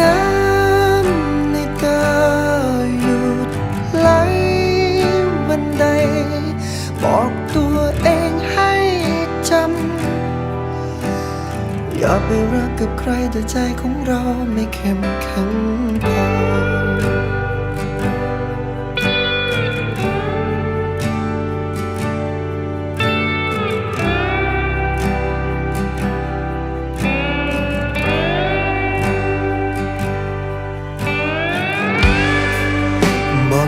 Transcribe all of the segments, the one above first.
น้ำในตาหยุดไหลวันใด บอกตัวเองให้จำ อย่าไปรักกับใครแต่ใจของเราไม่เข้มแข็งพอ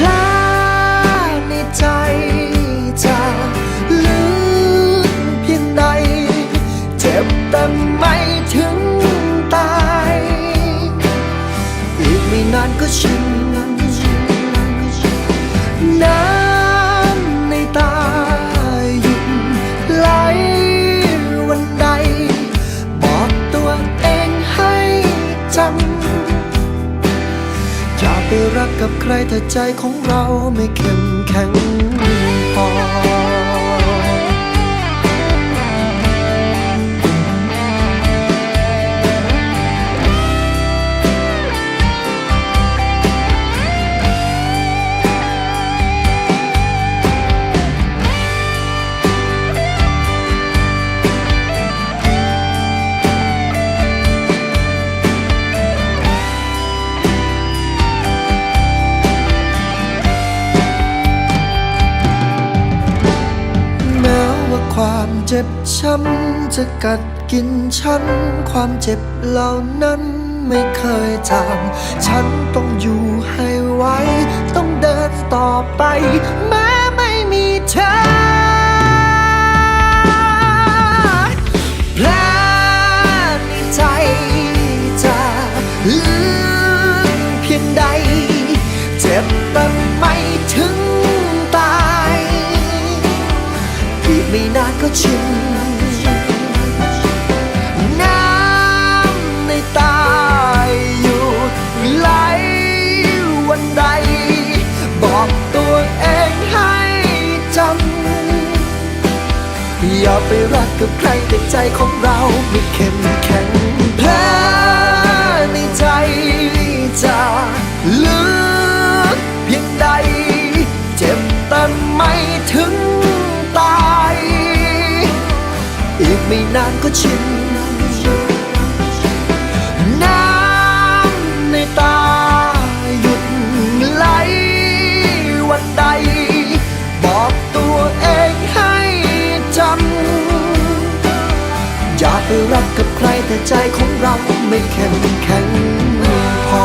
แผลในใจจะลึกเพียงใด เจ็บแต่ไม่ถึงตาย อีกไม่นานก็ชิน ไปรักกับใครถ้าใจของเราไม่เข้มแข็ง จ็บช้ำจะกัดกินฉัน ความเจ็บเหล่านั้นไม่เคยจางฉันต้องอยู่ให้ไหวต้องเดินต่อไป แม้ไม่มีเธอแผลในใจจะ ชินน้ำในตาหยุดไหลวันใด บอกตัวเองให้จำอย่าไปรักกับใครแต่ใจของเราไม่เข้มแข็งแผลในใจจะลึกเพียงใด เจ็บแต่ไม่ถึง นานก็ชิน น้ำในตาหยุดไหลวันใด บอกตัวเองให้จำ อย่าไปรักกับใครแต่ใจของเราไม่เข้มแข็งพอ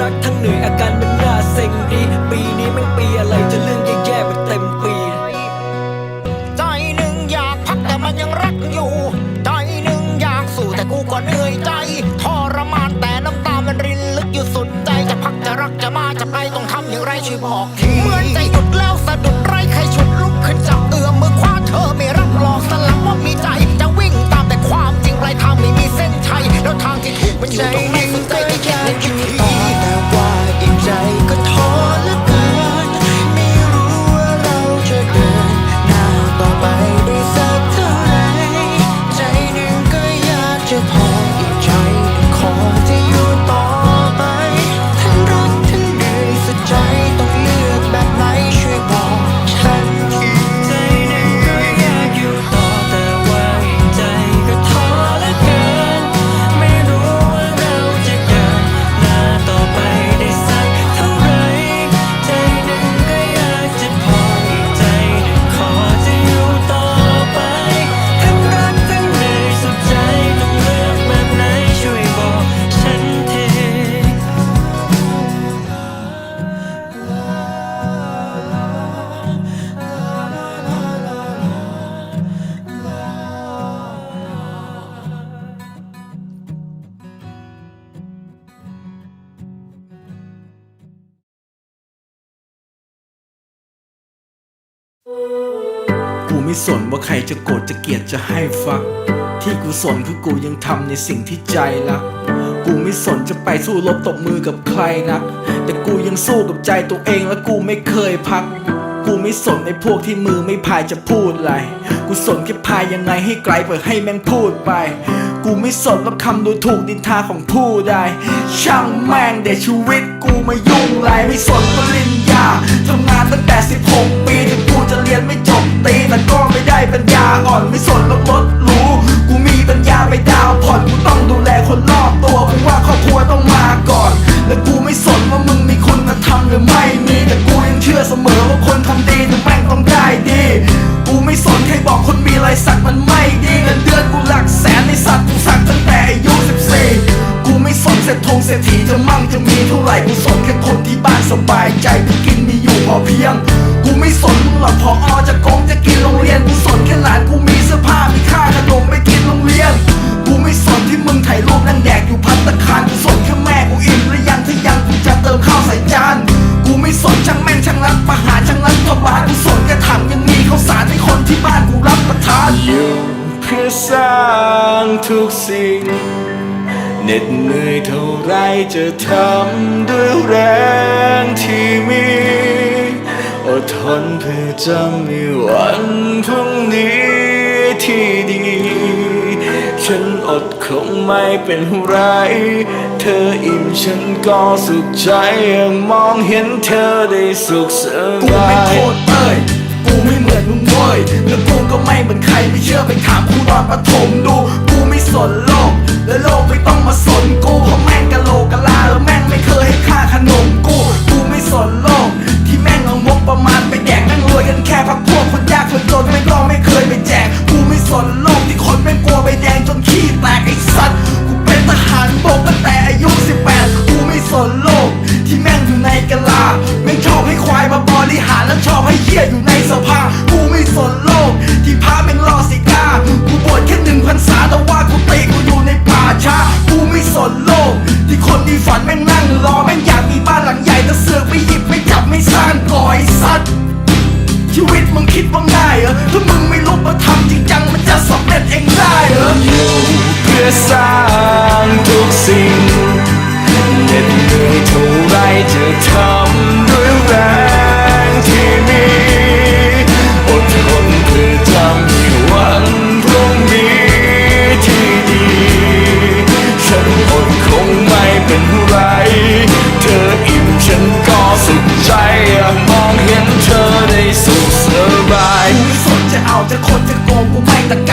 รักทั้งเหนื่อยอาการมันน่าเซ็งดีปีนี้แม่งปีอะไรจะเรื่องแย่ๆมาเต็มปี ใจหนึ่งอยากพักแต่มันยังรักอยู่ ใจหนึ่งอยากสู้แต่กูก็เหนื่อยใจทรมานแต่น้ำตามันรินลึกอยู่สุดใจจะพักจะรักจะมาจะไปต้องทำอย่างไรช่วยบอกที กูไม่สนว่าใครจะโกรธจะเกลียดจะให้ฟัก ที่กูสนคือกูยังทำในสิ่งที่ใจรัก กูไม่สนจะไปสู้รบตบมือกับใครนัก แต่กูยังสู้กับใจตัวเองและกูไม่เคยพัก กูไม่สนไอ้พวกที่มือไม่พายจะพูดอะไร กูสนแค่พายยังไงให้ไกลเพื่อให้แม่งพูดไปกูไม่สนรับคำดูถูกดินทาของผู้ใด ช่างแม่งเดชีวิตกูมายุ่งไรไม่สนปริญญาทำงานตั้งแต่ 16 ปีถึงกู แต่ก็ไม่ได้ปัญญาอ่อนไม่สนรถรถหรูกูมีปัญญาไปดาวผ่อนกูต้องดูแลคนรอบตัวกูว่าครอบครัวต้องมาก่อน และกูไม่สนว่ามึงมีคุณธรรมหรือไม่มีแต่กูยังเชื่อเสมอว่าคนทำดีถึงแม่งต้องได้ดี กูไม่สนใครบอกคนมีรายสักมันไม่ดีเงินเดือนกูหลักแสนในสัตว์กูสักตั้งแต่ เศรษฐงเศรษฐีจะมั่งจะมีเท่าไหร่กูสนแค่คนที่บ้านสบายใจกูกินมีอยู่พอเพียง กูไม่สนมึงหรอกพออจะกงจะกินโรงเรียนกูสนแค่หลานกูมีเสื้อผ้ามีค่าขนมไม่กินโรงเรียน กูไม่สนที่มึงถ่ายรูปนั่งแดกอยู่พัตตาคารกูสนแค่แม่กูอิ่มและยังที่ยังกูจะเติมข้าวใส่จานกูไม่สนช่างแม่งช่างรักประหารช่างรักกบาลกูสนแค่ถังยังมีข้าวสารให้คนที่บ้านกูรับประทานอยู่เพื่อสร้างทุกสิ่ง เหน็ดเหนื่อยเท่าไรจะทำด้วยแรงที่มีอดทนเพื่อจะมีวันพรุ่งนี้ที่ดี ฉันอดคงไม่เป็นไร เธออิ่มฉันก็สุขใจยังมองเห็นเธอได้สุขสบายกูไม่โทษเอ้ยกูไม่เหมือนมึงเว้ยแล้วกูก็ไม่เหมือนใครไม่เชื่อไปถามครูตอนปฐมดู กูไม่สนโลก สัตว์ชีวิตมึงคิดว่าง่ายเหรอถ้ามึงไม่ลุกมาทำจริงจังมันจะสำเร็จเองได้เหรออยู่เพื่อสร้างทุกสิ่งเหน็ดเหนื่อยเท่าไรจะทำด้วยแรงที่มีอดทนเพื่อทำให้วันพรุ่งนี้ที่ดีฉันอดคงไม่เป็นไร เธออิ่มฉันก็สุขใจ สุขสบายไม่สนจะเอาจะคนจะโกงกูไม่ตะก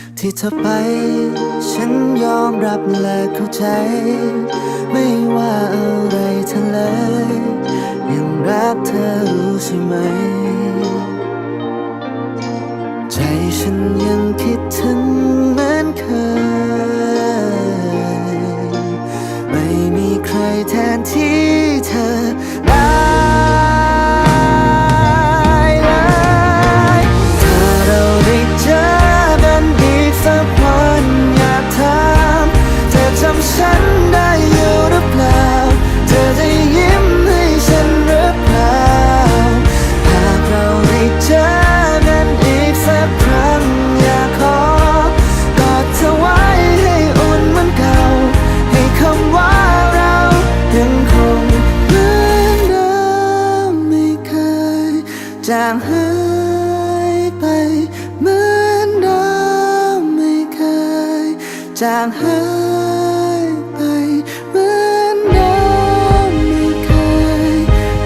ที่เธอไป ฉันยอมรับและเข้าใจ ไม่ว่าอะไรเธอเลย ยังรักเธอรู้ใช่ไหม ใจฉันยังคิดถึงเหมือนเคย ไม่มีใครแทนที่เธอได้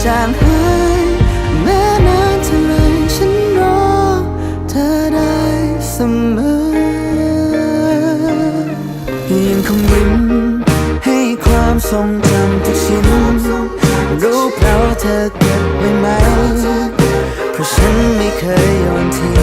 จางหายแม้นานเท่าไรฉันรอเธอได้เสมอยังคงยิ้มให้ความทรงจำทุกชิ้น รู้เพราเธอเก็บไว้ไหม เพราะฉันไม่เคยโยนทิ้ง